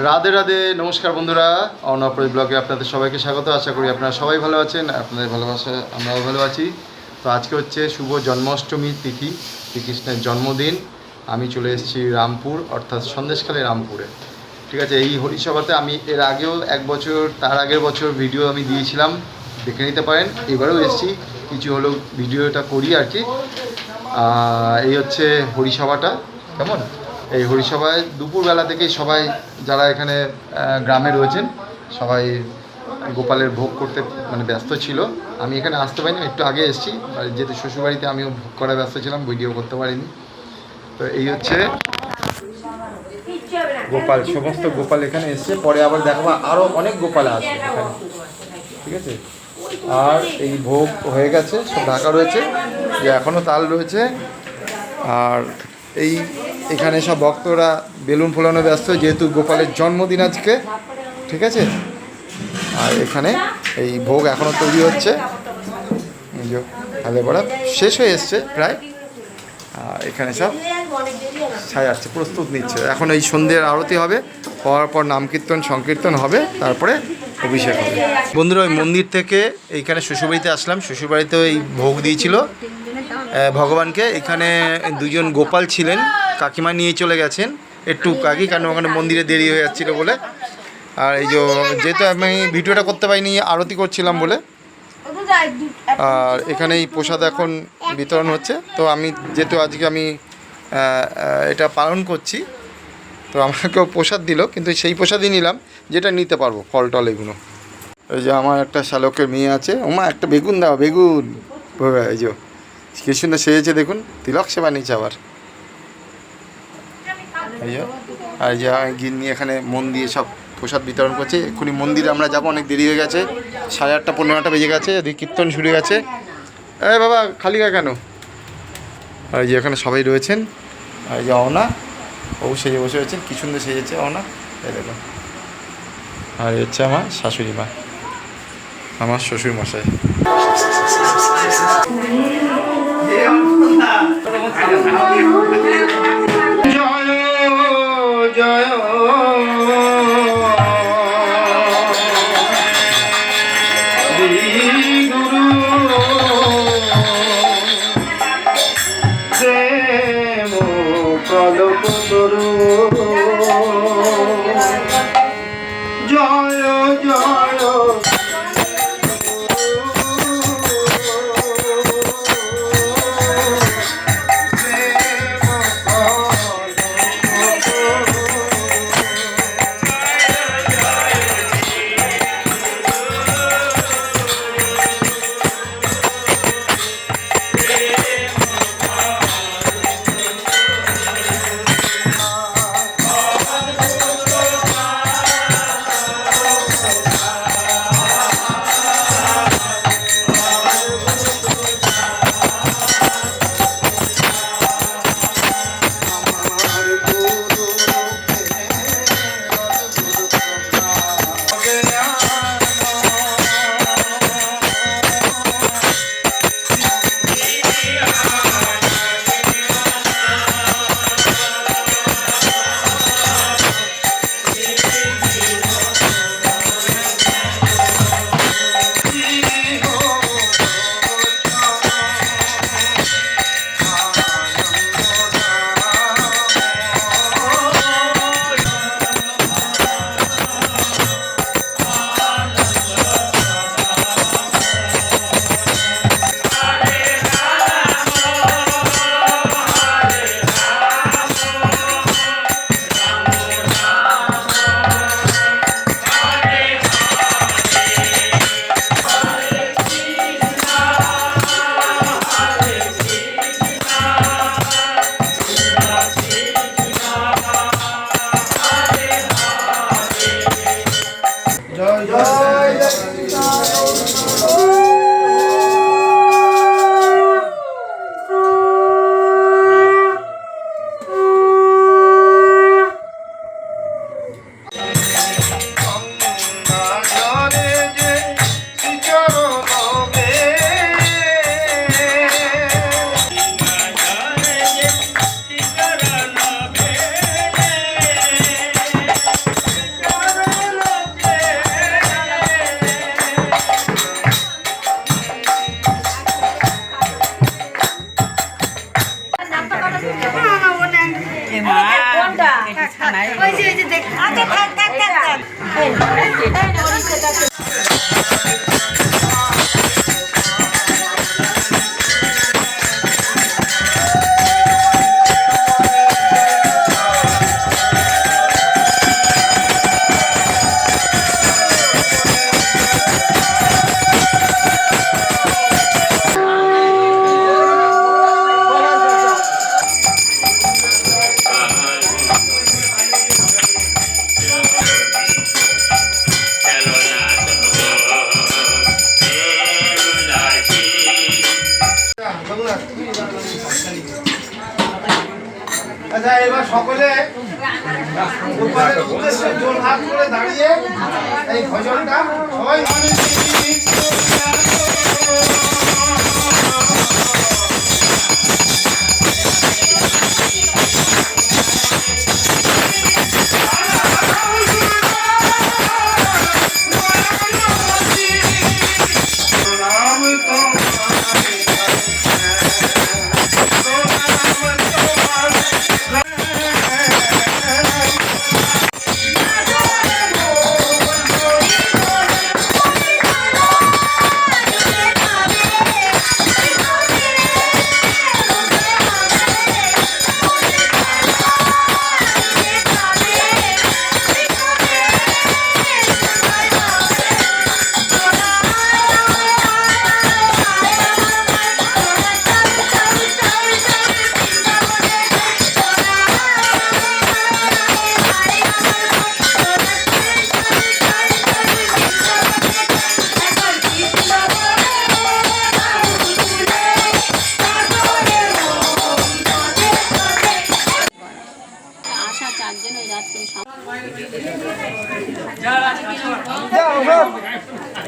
রাধে রাধে, নমস্কার বন্ধুরা। অনপ্রয় ব্লগে আপনাদের সবাইকে স্বাগত। আশা করি আপনারা সবাই ভালো আছেন, আপনাদের ভালোবাসা, আমরাও ভালো আছি। তো আজকে হচ্ছে শুভ জন্মাষ্টমী তিথি, শ্রীকৃষ্ণের জন্মদিন। আমি চলে এসেছি রামপুর, অর্থাৎ সন্দেশখালী রামপুরে। ঠিক আছে, এই হরিসভাতে আমি এর আগেও এক বছর, তার আগের বছর ভিডিও আমি দিয়েছিলাম, দেখে নিতে পারেন। এবারেও এসেছি, কিছু হলো ভিডিওটা করি আর কি। এই হচ্ছে হরিসভাটা, কেমন? এই হরিসভায় দুপুরবেলা থেকেই সবাই যারা এখানে গ্রামে রয়েছেন, সবাই গোপালের ভোগ করতে মানে ব্যস্ত ছিল। আমি এখানে আসতে পারিনি একটু আগে এসেছি। যেহেতু শ্বশুরবাড়িতে আমিও ভোগ করা ব্যস্ত ছিলাম, ভিডিও করতে পারিনি। তো এই হচ্ছে গোপাল, সমস্ত গোপাল এখানে এসছে। পরে আবার দেখাবো আরও অনেক গোপাল আসবে এখানে। ঠিক আছে? আর এই ভোগ হয়ে গেছে, সব ঢাকা রয়েছে। যে এখনও তাল রয়েছে। আর এই এখানে সব ভক্তরা বেলুন ফোলানো ব্যস্ত, যেহেতু গোপালের জন্মদিন আজকে, ঠিক আছে? আর এখানে এই ভোগ এখনও তৈরি হচ্ছে। বড়া শেষ হয়ে এসছে প্রায়। আর এখানে সব ছায় আসছে, প্রস্তুত নিচ্ছে। এখন এই সন্ধ্যের আরতি হবে, হওয়ার পর নাম কীর্তন, সংকীর্তন হবে, তারপরে অভিষেক হবে। বন্ধুরা, ওই মন্দির থেকে এইখানে শ্বশুরবাড়িতে আসলাম। শ্বশুরবাড়িতে এই ভোগ দিয়েছিল। ভগবানকে। এখানে দুজন গোপাল ছিলেন, কাকিমা নিয়ে চলে গেছেন, একটু কাকি, কারণ ওখানে মন্দিরে দেরি হয়ে যাচ্ছিল বলে। আর এই যেহেতু আমি ভিডিওটা করতে পারিনি, আরতি করছিলাম বলে। আর এখানে এই প্রসাদ এখন বিতরণ হচ্ছে। তো আমি, যেহেতু আজকে আমি এটা পালন করছি, তো আমাকেও প্রসাদ দিল, কিন্তু সেই প্রসাদই নিলাম, যেটা নিতে পারব, ফল টল এগুলো। ওই যে, আমার একটা শালকের মেয়ে আছে। ওমা একটা বেগুন দাও, বেগুন। এই যে কি সুন্দর সেজেছে দেখুন, তিলক সেবা নিচ্ছে আবার। আর এই যে গিন্নি এখানে মন দিয়ে সব প্রসাদ বিতরণ করছে, এক্ষুনি মন্দিরে আমরা যাব, অনেক দেরি হয়ে গেছে, সাড়ে আটটা, পনেরো আটটা বেজে গেছে, এদিকে কীর্তন শুরু গেছে। এই বাবা, খালি গা কেন? আর যে এখানে সবাই রয়েছেন, আর যে অনা, ও সেজে বসে রয়েছেন কি সুন্দর সেজেছে, অনা, এই দেখুন। আর হচ্ছে আমার শাশুড়ি মা, আমার শ্বশুর মশাই জয় জয় কলপ তরু। আচ্ছা এবার সকলে গোপালের উদ্দেশ্যে জোর হাত করে দাঁড়িয়ে এই ভজনটা সবাই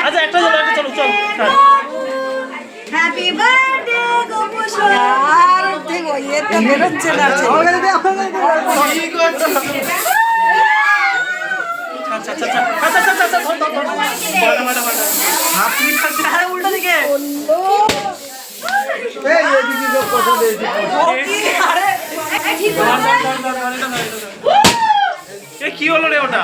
আচ্ছা একটা চলো একটা চলো চল হ্যাপি বার্থডে গোপু আর ঠিক ওই এটা বেরোচ্ছে না আচ্ছা আচ্ছা আচ্ছা আচ্ছা আচ্ছা আচ্ছা ধর ধর ধর বাটা বাটা বাটা হাত তুমি আরে উল্টো দিকে এই এদিকে লোক কথা দিয়েছে ধর, ধর, ধর, ধর, ধর, ধর, ধর। এ কি হলো রে ওটা?